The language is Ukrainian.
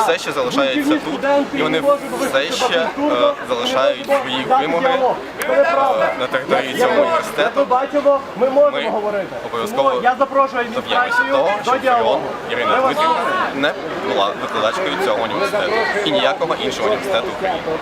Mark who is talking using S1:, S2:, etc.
S1: все ще залишається тут, і вони все ще е, залишають свої вимоги е, на території цього університету.
S2: ми
S1: обов'язково Доб'ємося того, щоб Фаріон. Ірина Дмитрівна не була викладачкою цього університету і ніякого іншого університету Києві.